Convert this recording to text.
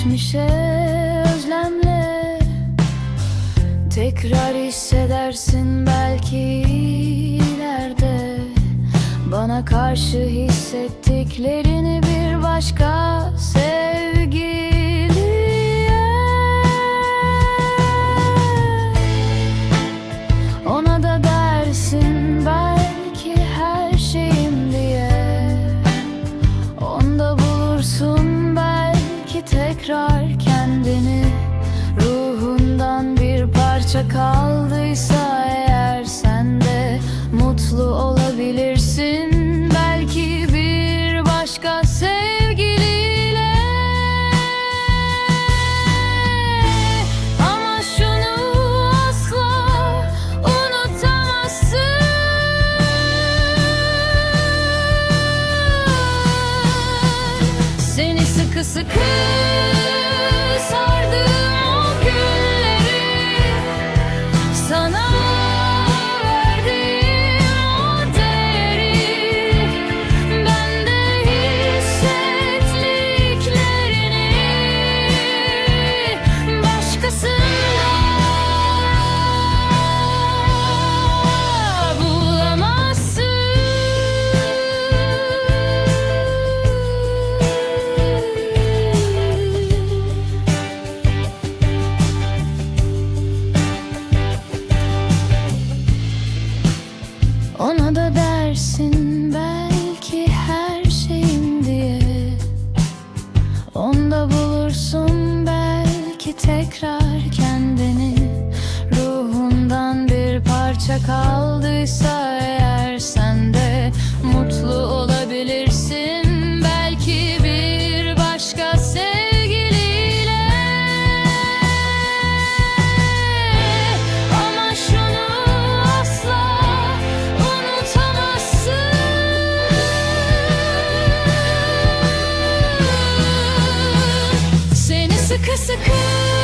geçmişe özlemle Tekrar hissedersin belki ileride. Bana karşı hissettiklerini bir başka parça kaldıysa eğer sen de mutlu olabilirsin. Belki bir başka sevgiliyle. Ama şunu asla unutamazsın. Seni sıkı sıkı sana tekrar kendini Ruhundan bir parça kaldıysa eğer sen de mutlu olabilirsin. Belki bir başka sevgiliyle. Ama şunu asla unutamazsın. Seni sıkı sıkı